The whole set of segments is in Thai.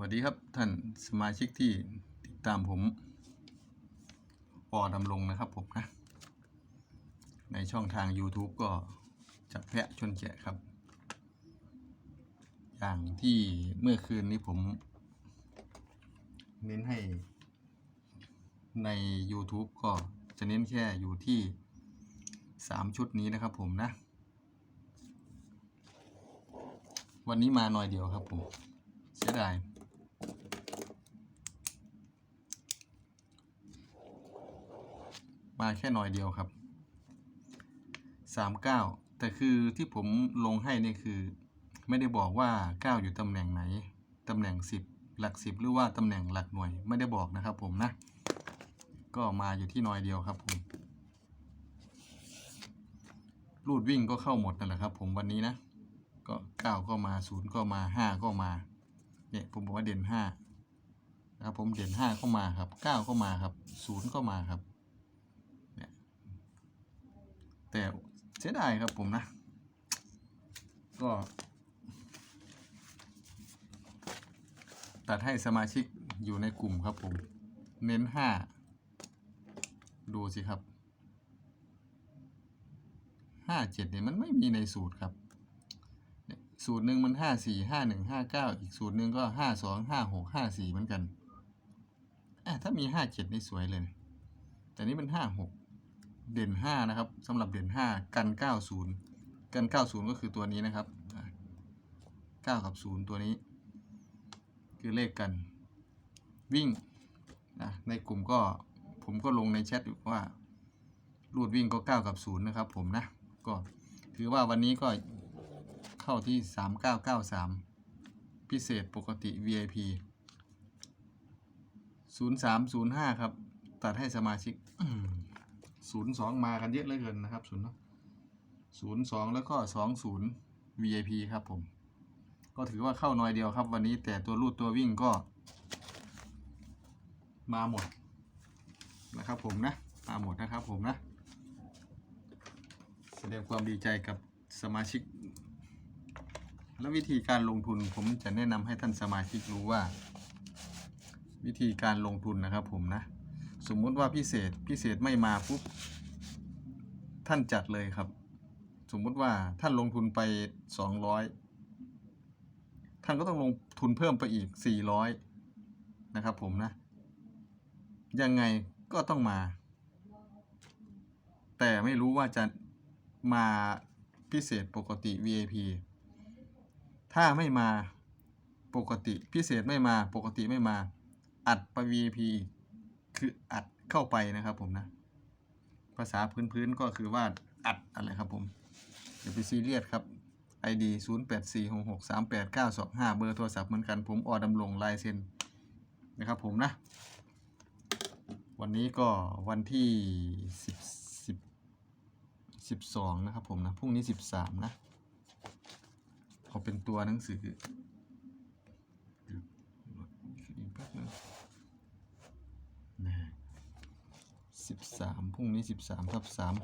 วัสดีครับท่านสมาชิกที่ติดตามผมปอดำรงนะครับผมนะ ในช่องทาง YouTube ก็จับแพะชนแกะครับ อย่างที่เมื่อคืนนี้ผม เน้นให้ใน YouTube ก็จะเน้นแค่อยู่ที่ 3 ชุดนี้นะครับผมนะ วันนี้มาหน่อยเดียวครับผมเสียดาย มาแค่หน่อยเดียวครับสามเก้าแต่คือที่ผมลงให้นี่คือ ไม่ได้บอกว่าเก้าอยู่ตำแหน่งไหน ตำแหน่งสิบหลักสิบหรือว่าตำแหน่งหลักหน่วยไม่ได้บอกนะครับผมนะ ก็มาอยู่ที่หน่อยเดียวครับผมรูดวิ่งก็เข้าหมดนั่นแหละครับ ผมวันนี้นะ ก็เก้าก็มาศูนย์ก็มาห้าก็มา เนี่ยผมบอกว่าเด่นห้านะครับผมเด่นห้าก็มาครับเก้าก็มาครับศูนย์ก็มาครับ เนี่ย แต่เสียดายครับผมนะ ก็ตัดให้สมาชิกอยู่ในกลุ่มครับผม เน้นห้าดูสิครับห้าเจ็ดเนี่ยมันไม่มีในสูตรครับ สูตรหนึ่งมันห้าสี่ห้าหนึ่งห้าเก้าอีกสูตรหนึ่งก็ห้าสองห้าหกห้าสี่เหมือนกันอะถ้ามีห้าเจ็ดนี่สวยเลย แต่นี่มันห้าหก เด่นห้านะครับสำหรับเด่นห้ากันเก้าศูนย์กันเก้าศูนย์ก็คือตัวนี้นะครับเก้ากับศูนย์ตัวนี้ คือเลขกัน วิ่งนะในกลุ่มก็ผมก็ลงในแชทอยู่ว่ารูดวิ่งก็เก้ากับศูนย์นะครับผมนะ ก็ถือว่าวันนี้ก็เข้าที่ 3993 พิเศษปกติ VIP 0305 ครับ ตัดให้สมาชิก 02มากันเยอะเหลือเกินนะครับศูนย์เนาะ02แล้วก็20 VIP ครับผม ก็ถือว่าเข้าน้อยเดียวครับวันนี้แต่ตัวรูดตัววิ่งก็ มาหมดนะครับผมนะ มาหมดนะครับผมนะ แสดงความดีใจกับสมาชิก แล้ววิธีการลงทุนผมจะแนะนำให้ท่านสมาชิกรู้ว่า วิธีการลงทุนนะครับผมนะ สมมุติว่าพิเศษพิเศษไม่มาปุ๊บท่านจัดเลยครับ สมมุติว่าท่านลงทุนไป 200 ท่านก็ต้องลงทุนเพิ่มไปอีก 400 นะครับผมนะ ยังไงก็ต้องมา แต่ไม่รู้ว่าจะมาพิเศษปกติ VIP ถ้าไม่มาปกติพิเศษไม่มาปกติไม่มา อัดไป VIP คืออัดเข้าไปนะครับผมนะ ภาษาพื้นๆก็คือว่าอัดอะไรครับผมอย่าไปซีเรียสครับ ID 0 8 4 6 6 3 8 9 2 5 เบอร์โทรศัพท์เหมือนกันผมออดำลงลายเซ็นนะครับผมนะ วันนี้ก็วันที่ 10 10 12 นะครับผมนะ พรุ่งนี้ 13 นะเอาเป็นตัวหนังสือ 13พรุ่งนี้ 13ทับ3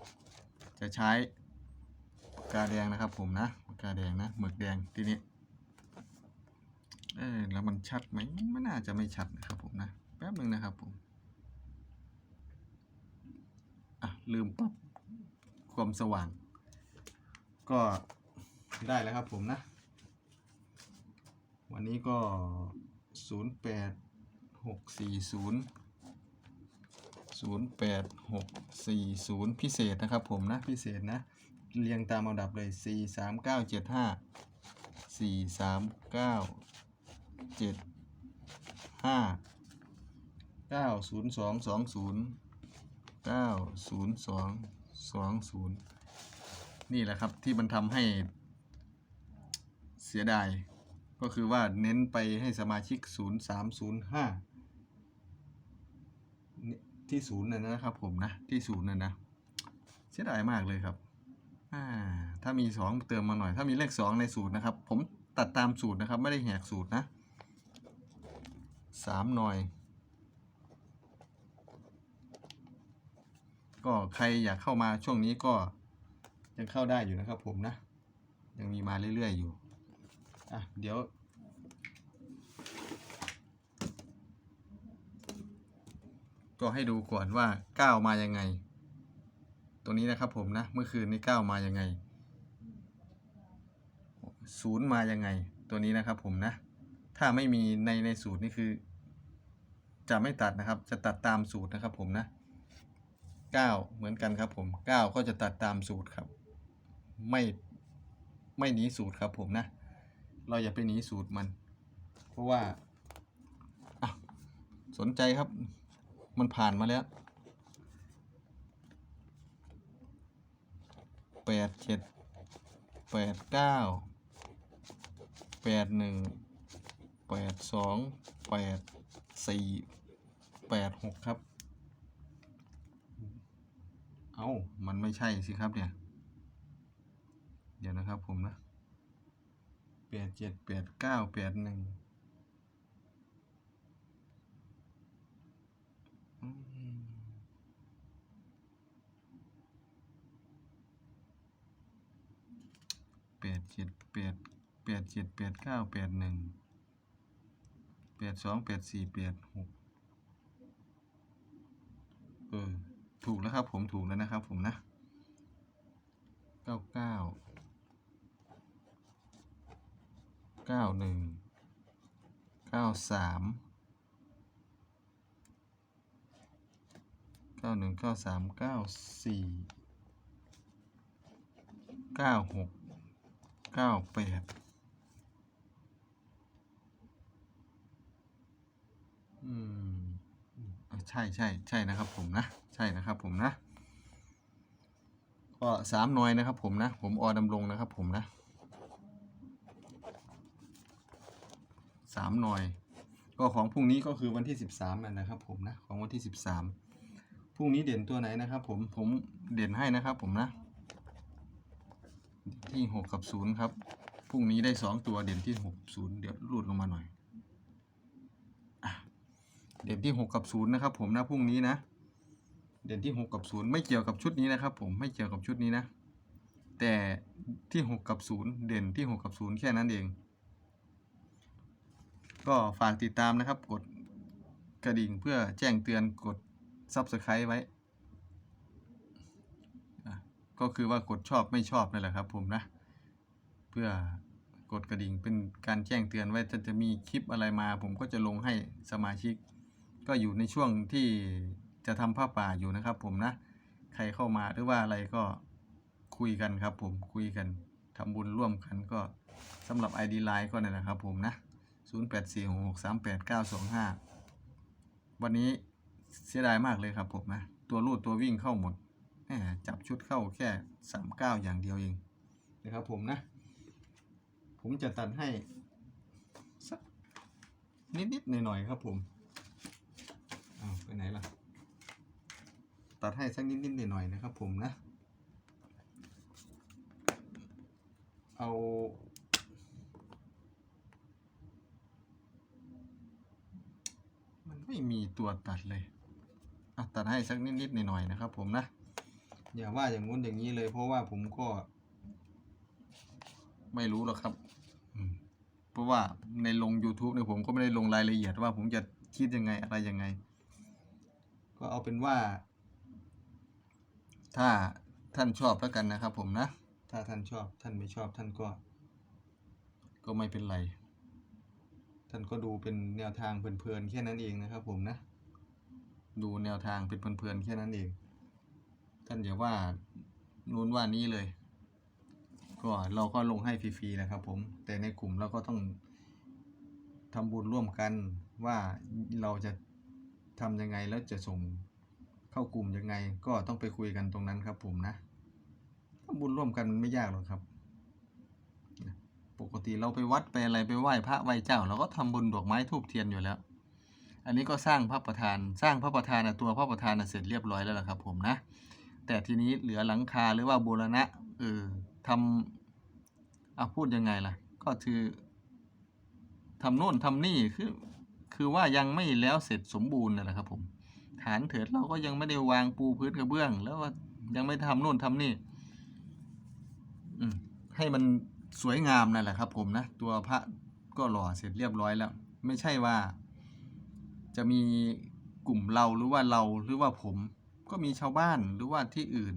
64 จะใช้ปากกาแดงนะครับผมนะปากกาแดงนะหมึกแดงทีนี้เออแล้วมันชัดไหมไม่น่าจะไม่ชัดนะครับผมนะ แป๊บหนึ่งนะครับผมอะลืมปั๊บความสว่าง ก็ได้แล้วครับผมนะ วันนี้ก็ 08 640 08640 พิเศษนะครับผมนะพิเศษนะ เรียงตามลำดับเลย 4 3 9 7 5 4 3 9 7 5 9 0 2 2 0 9 0 2 2 0 นี่แหละครับที่มันทำให้เสียดาย ก็คือว่าเน้นไปให้สมาชิก 0305 ที่ศูนย์นะนะครับ ผมนะที่ศูนย์นะนะเสียดายมากเลยครับถ้ามี 2 เติมมาหน่อย ถ้ามีเลข 2 ในสูตรนะครับ ผมตัดตามสูตรนะครับ ไม่ได้แหกสูตรนะ 3 หน่อย ก็ใครอยากเข้ามาช่วงนี้ก็ยังเข้าได้อยู่นะครับผมนะ ยังมีมาเรื่อยๆอยู่ อะ เดี๋ยว ก็ให้ดูก่อนว่าก้าวมายังไงตัวนี้นะครับผมนะเมื่อคืนนี้ก้าวมายังไงศูนย์มายังไง ตัวนี้นะครับผมนะ ถ้าไม่มีในในสูตรนี่คือ จะไม่ตัดนะครับ จะตัดตามสูตรนะครับผมนะเก้าเหมือนกันครับผมเก้าก็จะตัดตามสูตรครับ ไม่ไม่หนีสูตรครับผมนะ เราอย่าไปหนีสูตรมัน เพราะว่าสนใจครับ มันผ่านมาแล้วแปดเจ็ดแปดเก้าแปดหนึ่งแปดสองแปดสี่แปดหกครับ เอา้า มันไม่ใช่สิครับเนี่ย เดี๋ยวนะครับผมนะแปดเจ็ดแปดเก้าแปดหนึ่ง ดเจ็ดแปดแปดเจ็ดแปดเก้าแปดหนึ่งแปดสองแปดสี่แปดหกเออถูกแล้วครับผมถูกแล้วนะครับผมนะเก้าเก้าเก้าหนึ่งเก้าสามเก้าหนึ่งเก้าสามเก้าสี่เก้าหก เก้าแปดอืมใช่ใช่ใช่นะครับผมนะ ใช่นะครับผมนะ ก็สามหน่วยนะครับผมนะ ผมอดำรงนะครับผมนะสามหน่วยก็ของพรุ่งนี้ก็คือวันที่สิบสามนะครับผมนะของวันที่สิบสามพรุ่งนี้เด่นตัวไหนนะครับผมผมเด่นให้นะครับผมนะ ที่หกกับศูนย์ครับ พรุ่งนี้ได้สองตัวเด่นที่หกศูนย์เดี๋ยวรูดลงมาหน่อย เด่นที่หกกับศูนย์นะครับ ผมนะพรุ่งนี้นะ เด่นที่หกกับศูนย์ไม่เกี่ยวกับชุดนี้นะครับ ผมไม่เกี่ยวกับชุดนี้นะ แต่ที่หกกับศูนย์เด่นที่หกกับศูนย์แค่นั้นเอง ก็ฝากติดตามนะครับ กดกระดิ่งเพื่อแจ้งเตือนกด Subscribe ไว้ ก็คือว่ากดชอบไม่ชอบนั่นแหละครับผมนะ เพื่อกดกระดิ่งเป็นการแจ้งเตือนไว้ถ้าจะมีคลิปอะไรมา ผมก็จะลงให้สมาชิก ก็อยู่ในช่วงที่จะทำผ้าป่าอยู่นะครับ ผมนะ ใครเข้ามาหรือว่าอะไรก็คุยกันครับ ผมคุยกันทำบุญร่วมกันก็สำหรับ ID Line ก็นั่นแหละครับ ผมนะ 0846389925 วันนี้เสียดายมากเลยครับผมนะ ตัวรูดตัววิ่งเข้าหมด จับชุดเข้าแค่39อย่างเดียวเองนะครับผมนะ ผมจะตัดให้สักนิดๆหน่อยๆครับผมอ้าวไปไหนล่ะ ตัดให้สักนิดๆหน่อยๆนะครับผมนะ เอามันไม่มีตัวตัดเลยอะตัดให้สักนิดๆหน่อยๆนะครับผมนะ อย่าว่าอย่างงู้นอย่างนี้เลย เพราะว่าผมก็ไม่รู้หรอกครับอืมเพราะว่าในลง YouTube เนี่ยผมก็ไม่ได้ลงรายละเอียดว่าผมจะคิดยังไงอะไรยังไง ก็เอาเป็นว่า ถ้าท่านชอบแล้วกันนะครับ ผมนะ ถ้าท่านชอบท่านไม่ชอบท่านก็ ก็ไม่เป็นไร ท่านก็ดูเป็นแนวทางเพลินๆแค่นั้นเองนะครับ ผมนะ ดูแนวทางเป็นเพลินๆแค่นั้นเอง ท่านอย่าว่านู้นว่านี้เลย ก็เราก็ลงให้ฟรีๆนะครับ ผม แต่ในกลุ่มเราก็ต้องทำบุญร่วมกันว่าเราจะทำยังไงแล้วจะส่งเข้ากลุ่มยังไง ก็ต้องไปคุยกันตรงนั้นครับ ผมนะทำบุญร่วมกันมันไม่ยากหรอกครับ ปกติเราไปวัดไปอะไรไปไหว้พระไหว้เจ้า เราก็ทำบุญดอกไม้ทูบเทียนอยู่แล้ว อันนี้ก็สร้างพระประธาน สร้างพระประธานนะตัวพระประธานนะเสร็จเรียบร้อยแล้วล่ะครับ ผมนะ แต่ทีนี้เหลือหลังคาหรือว่าบูรณะเออทำเอาพูดยังไงล่ะ ก็คือทำโน่นทำนี่คือคือว่ายังไม่แล้วเสร็จสมบูรณ์นั่นแหละครับ ผม ฐานเถิดเราก็ยังไม่ได้วางปูพื้นกระเบื้อง แล้วก็ยังไม่ทำโน่นทำนี่ให้มันสวยงามนั่นแหละครับ ผมนะตัวพระก็หล่อเสร็จเรียบร้อยแล้ว ไม่ใช่ว่า จะมีกลุ่มเราหรือว่าเราหรือว่าผม ก็มีชาวบ้านหรือว่าที่อื่น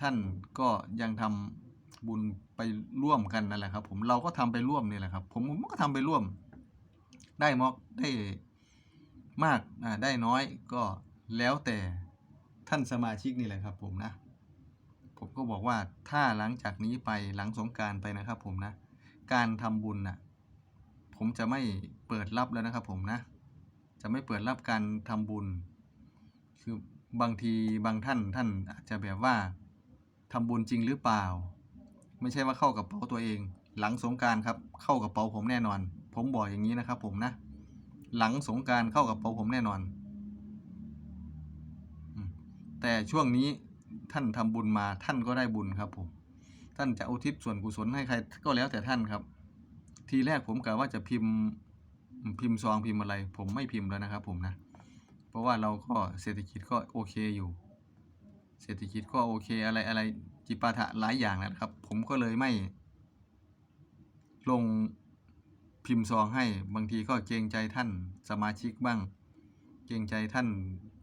ท่านก็ยังทำบุญไปร่วมกันนั่นแหละครับ ผมเราก็ทำไปร่วมนี่แหละครับ ผมผมก็ทำไปร่วม ได้มากได้มากอ่าได้น้อยก็แล้วแต่ท่านสมาชิกนี่แหละครับ ผมนะ ผมก็บอกว่าถ้าหลังจากนี้ไปหลังสงการไปนะครับ ผมนะ การทำบุญน่ะผมจะไม่เปิดรับแล้วนะครับ ผมนะ จะไม่เปิดรับการทำบุญคือ บางทีบางท่านท่านอาจจะแบบว่าทำบุญจริงหรือเปล่า ไม่ใช่ว่าเข้ากระเป๋าตัวเอง หลังสงการครับเข้ากระเป๋าผมแน่นอน ผมบอกอย่างนี้นะครับ ผมนะ หลังสงการเข้ากระเป๋าผมแน่นอน แต่ช่วงนี้ท่านทำบุญมาท่านก็ได้บุญครับผมท่านจะอุทิศส่วนกุศลให้ใครก็แล้วแต่ท่านครับ ทีแรกผมกะว่าจะพิมพ์พิมพ์ซองพิมพ์อะไร ผมไม่พิมพ์แล้วนะครับ ผมนะ เพราะว่าเราก็เศรษฐกิจก็โอเคอยู่ เศรษฐกิจก็โอเคอะไรอะไรจิปาถะหลายอย่างนะครับ ผมก็เลยไม่ลงพิมพ์ซองให้บางทีก็เกรงใจท่านสมาชิกบ้าง เกรงใจท่าน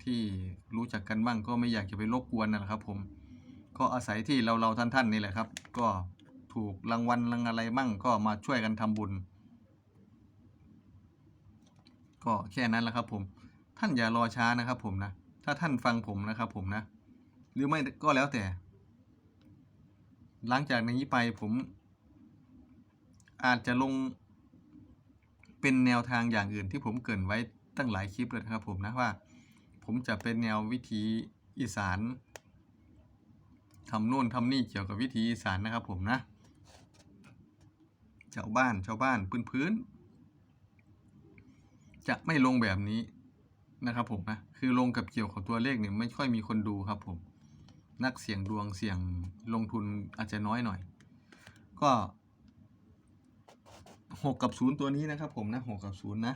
ที่รู้จักกันบ้าง ก็ไม่อยากจะไปรบกวนนะครับ ผมก็อาศัยที่เราเราท่านท่านๆนี่แหละครับ ก็ถูกรางวัลรางอะไรบ้างก็มาช่วยกันทำบุญ ก็แค่นั้นแหละครับผม ท่านอย่ารอช้านะครับ ผมนะถ้าท่านฟังผมนะครับ ผมนะ หรือไม่ก็แล้วแต่ หลังจากนี้ไปผม อาจจะลง เป็นแนวทางอย่างอื่นที่ผมเกินไว้ตั้งหลายคลิปเลยนะครับ ผมนะว่า ผมจะเป็นแนววิถีอีสานทำโน่นทำนี่เกี่ยวกับวิถีอีสานนะครับ ผมนะชาวบ้านชาวบ้านพื้นพื้นจะไม่ลงแบบนี้ นะครับผมนะคือลงกับเกี่ยวกับตัวเลขเนี่ยไม่ค่อยมีคนดูครับผม นักเสี่ยงดวงเสี่ยงลงทุนอาจจะน้อยหน่อย ก็หกกับศูนย์ตัวนี้นะครับผมนะหกกับศูนย์นะ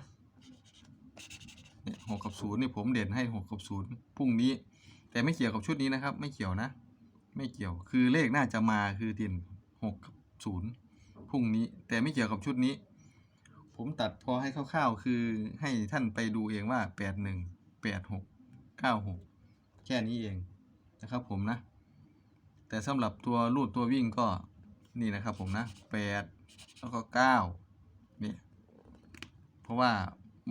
เนี่ยหกกับศูนย์นี่ผมเด่นให้หกกับศูนย์พรุ่งนี้ แต่ไม่เกี่ยวกับชุดนี้นะครับ ไม่เกี่ยวนะ ไม่เกี่ยวคือเลขน่าจะมาคือเตินหกกับศูนย์พรุ่งนี้ แต่ไม่เกี่ยวกับชุดนี้ ผมตัดพอให้คร่าวๆ คือให้ท่านไปดูเองว่าแปดหนึ่งแปดหกเก้าหกแค่นี้เองนะครับผมนะ แต่สำหรับตัวรูดตัววิ่งก็นี่นะครับผมนะแปดแล้วก็เก้าเนี่ยเพราะว่า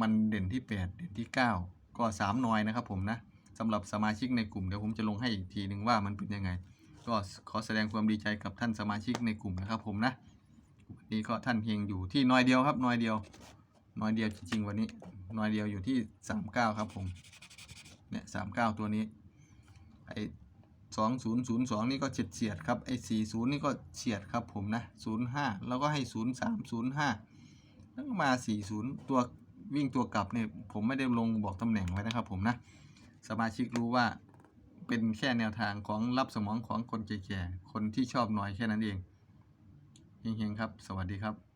มันเด่นที่แปดเด่นที่เก้าก็สามหน่อยนะครับผมนะสำหรับสมาชิกในกลุ่มเดี๋ยวผมจะลงให้อีกทีหนึ่งว่ามันเป็นยังไง ก็ขอแสดงความดีใจกับท่านสมาชิกในกลุ่มนะครับผมนะ นี้ก็ท่านเฮงอยู่ที่น้อยเดียวครับน้อยเดียว น้อยเดียวจริงๆวันนี้ น้อยเดียวอยู่ที่สามเก้าครับผมเนี่ยสามเก้าตัวนี้ไอสองศูนย์ศูนย์สองนี่ก็เฉียดเฉียดครับไอสี่ศูนย์นี่ก็เฉียดครับผมนะศูนย์ห้าแล้วก็ให้ศูนย์สามศูนย์ห้าแล้วก็มาสี่ศูนย์ตัววิ่งตัวกลับเนี่ยผมไม่ได้ลงบอกตำแหน่งไว้นะครับผมนะสมาชิกรู้ว่าเป็นแค่แนวทางของรับสมองของคนแก่ๆคนที่ชอบน้อยแค่นั้นเอง เฮงๆครับ สวัสดีครับ